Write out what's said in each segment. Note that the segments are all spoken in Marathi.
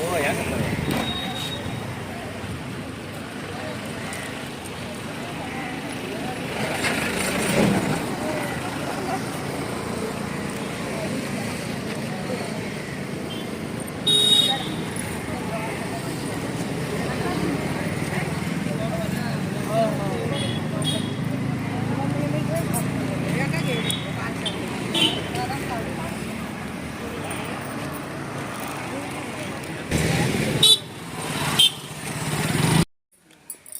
오, 약간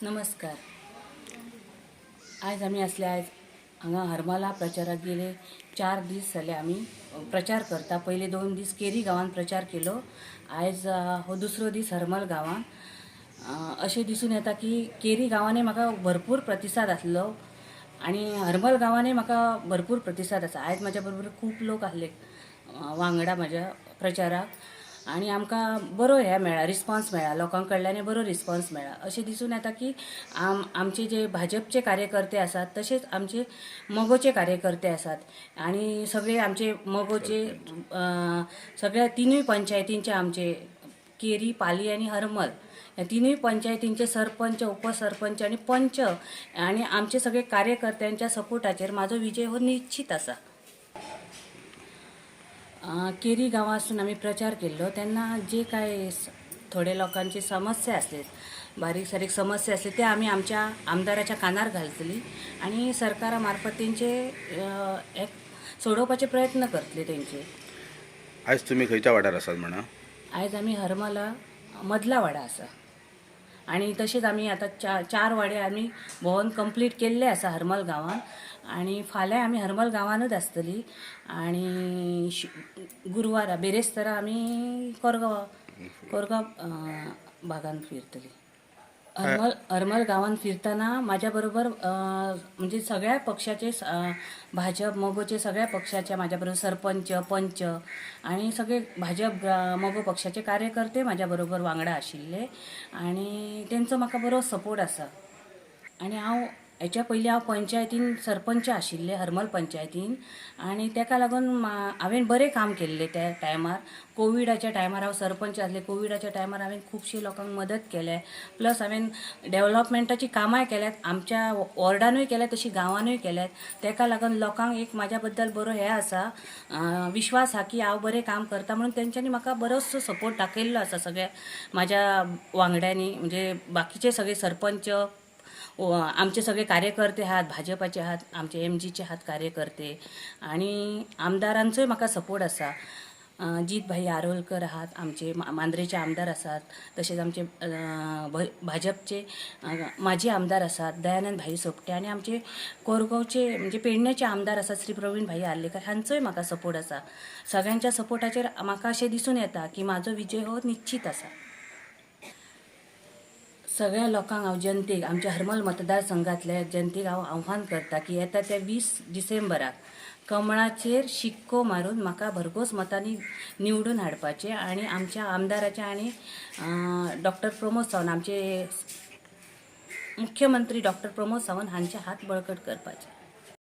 नमस्कार. आयज आमी असले आयज हांगा हरमला प्रचाराक गेले. चार दीस जाले आमी प्रचार करता. पहिले दोन दीस केरी गांवांत प्रचार केलो. आयज हो दुसरो दीस हरमल गांवांत. अशें दिसून येता की केरी गांवांनी म्हाका भरपूर प्रतिसाद आसलो आनी हरमल गांवांनी म्हाका भरपूर प्रतिसाद आसा आयज म्हाज्या बरोबर खूब लोक आसले वांगडा म्हाज्या प्रचाराक आनी आमकां बरो हे मेळ्ळा रिस्पॉन्स मेळ्ळा लोकां कडल्यान बरो रिस्पॉन्स मेळ्ळा अशें दिसून येता की आम आमचे जे भाजपचे कार्यकर्ते आसात तशेंच आमचे मगोचे कार्यकर्ते आसात. आनी सगळे आमचे मगोचे सगळ्या तिनूय पंचायतींचे आमचे केरी पाली आनी हरमल ह्या तिनूय पंचायतींचे सरपंच उपसरपंच आनी पंच आनी आमचे सगळे कार्यकर्त्यांच्या सपोर्टाचेर म्हाजो विजय हो निश्चित आसा. केरी गांवांसून आमी प्रचार केल्लो तेन्ना जे काय स- थोडे लोकांची समस्या आसलेत बारीक सारीक समस्या आसले ते आमी आमच्या आमदाराच्या कानार घालतली आनी सरकारा मार्फत तेंचे एक सोडोवपाचे प्रयत्न करतले तेंचे आयज तुमी खंयच्या वाठार आसात म्हणा? आयज आमी हरमला मदला वाडा आसा आनी तशेंच आमी आतां चा चार वाडे आमी भोंवून कंप्लीट केल्ले आसा हरमल गांवांत. आनी फाल्यां आमी हरमल गांवानूच आसतली आनी शु- गुरुवारा बेरेस्तारा आमी कोरगांव कोरगांव भागांत फिरतली. हरमल हरमल गांवांत फिरतना म्हाज्या बरोबर म्हणजे सगळ्या पक्षाचे भाजप मोगोचे सगळ्या पक्षाच्या माझ्याबरोबर बरोबर सरपंच पंच आनी सगळे भाजप मगो मोगो पक्षाचे कार्यकर्ते माझ्याबरोबर बरोबर वांगडा आशिल्ले आनी तेंचो म्हाका बरो सपोर्ट आसा. आनी हांव हेच्या पयलीं हांव पंचायतीन सरपंच आशिल्ले हरमल पंचायतीन. आनी ताका लागून हांवें बरें काम केल्लें त्या टायमार. कोविडाच्या टायमार हांव सरपंच आसलें कोविडाच्या टायमार हांवें खुबशे लोकांक मदत केल्या. प्लस हांवें डेव्हलपमेंटाची कामांय केल्यात आमच्या वॉर्डानूय केल्यात तशी गांवांनूय केल्यात. ताका लागून लोकांक एक म्हाज्या बद्दल बरो हे आसा विश्वास हा की हांव बरें काम करता म्हणून तेंच्यांनी म्हाका बरोचसो सपोर्ट दाखयल्लो आसा सगळ्या म्हाज्या वांगड्यांनी. म्हणजे बाकीचे सगळे सरपंच आमचे सगळे कार्यकर्ते आहात भाजपाचे आहात आमचे एम जीचे आहात कार्यकर्ते. आणि आमदारांचोय म्हाका सपोर्ट आसा अं, जीत भाई आरोलकर आहात आमचे मांद्रेचे आमदार आसात तशेंच आमचे भाजपचे माजी आमदार आसात दयानंद भाई सोपटे. आनी आमचे कोरगांवचे म्हणजे पेडण्याचे आमदार आसात श्री प्रवीण भाई आर्लेकर हांचोय म्हाका सपोर्ट आसा सगळ्यांच्या सपोर्टाचेर म्हाका अशें दिसून येता की म्हाजो विजय हो निश्चित आसा सगळ्या लोकांक हांव जनतेक आमच्या हरमल मतदारसंघातल्या जनतेक हांव आव्हान करता की येता त्या वीस डिसेंबराक कमळाचेर शिक्को मारून म्हाका भरघोस मतांनी निवडून हाडपाचें आनी आमच्या आमदाराचे आनी डॉक्टर प्रमोद सावंत आमचे मुख्यमंत्री डॉक्टर प्रमोद सावंत हांचे हात बळकट करपाचे.